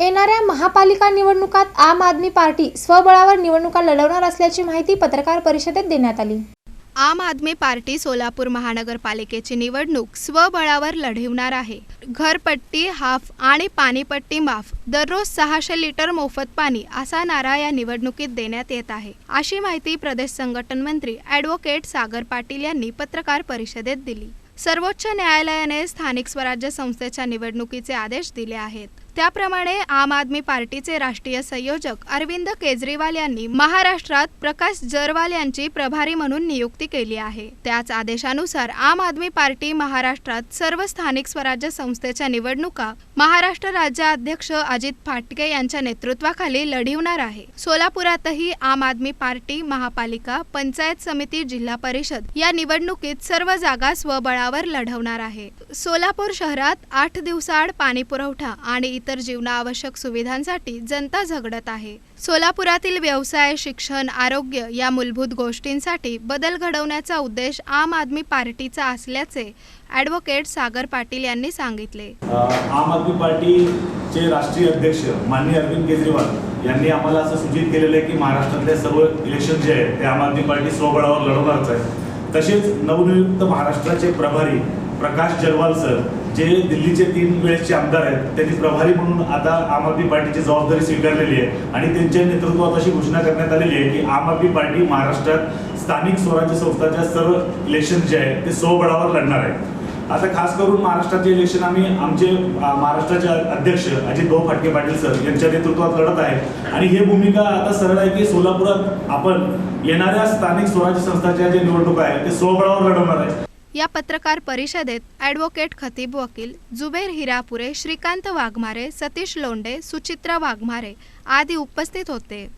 येणाऱ्या महापालिका निवडणुकात आम आदमी पार्टी स्वबळावर निवडणुका लढवणार असल्याची माहिती पत्रकार परिषदेत देण्यात आली. आम आदमी पार्टी सोलापूर महानगरपालिकेची निवडणूक स्वबळावर लढवणार आहे. घरपट्टी हाफ आणि पाणीपट्टी माफ दररोज सहाशे लिटर मोफत पाणी असा नारा या निवडणुकीत देण्यात येत आहे. अशी माहिती प्रदेश संघटन मंत्री ॲडव्होकेट सागर पाटील यांनी पत्रकार परिषदेत दिली. सर्वोच्च न्यायालयाने स्थानिक स्वराज्य संस्थेच्या निवडणुकीचे आदेश दिले आहेत. त्याप्रमाणे आम आदमी पार्टीचे राष्ट्रीय संयोजक अरविंद केजरीवाल यांनी महाराष्ट्रात प्रकाश जरवाल यांची प्रभारी म्हणून नियुक्ती केली आहे. त्याच आदेशानुसार आम आदमी पार्टी महाराष्ट्रात सर्व स्थानिक स्वराज्य संस्थेच्या निवडणुका महाराष्ट्र राज्य अध्यक्ष अजित फाटके यांच्या नेतृत्वाखाली लढवणार आहे. सोलापुरातही आम आदमी पार्टी महापालिका पंचायत समिती जिल्हा परिषद या निवडणुकीत सर्व जागा स्वबळावर लढवणार आहे. सोलापूर शहरात आठ दिवसाआड पाणी पुरवठा आणि इतर जीवनावश्यक सुविधांसाठी जनता झगडत आहे. सोलापुरातील व्यवसाय शिक्षण आरोग्य या मूलभूत गोष्टींसाठी बदल घडवण्याचा उद्देश आम आदमी पार्टीचा असल्याचे ॲडव्होकेट सागर पाटील यांनी सांगितले. आम आदमी पार्टीचे राष्ट्रीय अध्यक्ष माननीय अरविंद केजरीवाल यांनी आम्हाला असं सूचित केलेलं आहे की महाराष्ट्रातले सर्व इलेक्शन जे आहे ते आम आदमी पार्टी स्वबळावर लढवणारच आहे तसेच नवनियुक्त महाराष्ट्राचे प्रभारी प्रकाश जरवाल सर जे दिल्लीचे तीन वेळेसचे आमदार आहेत त्यांनी प्रभारी म्हणून आता आम आदमी पार्टीची जबाबदारी स्वीकारलेली आहे. आणि त्यांच्या नेतृत्वात अशी घोषणा करण्यात आलेली आहे की आम आदमी पार्टी महाराष्ट्रात स्थानिक स्वराज्य संस्थाच्या सर्व इलेक्शन जे आहे ते स्वबळावर लढणार आहे. आता खास करून महाराष्ट्राचे इलेक्शन आम्ही आमचे महाराष्ट्राचे अध्यक्ष अजित भाऊ फाटके पाटील सर यांच्या नेतृत्वात लढत आहे. आणि ही भूमिका आता सरळ आहे की सोलापुरात आपण येणाऱ्या स्थानिक स्वराज्य संस्थाच्या ज्या निवडणुका आहेत ते स्वबळावर लढवणार आहे. या पत्रकार परिषदेत ॲडव्होकेट खतीब वकील जुबेर हिरापुरे श्रीकांत वाघमारे सतीश लोंडे सुचित्रा वाघमारे आदी उपस्थित होते.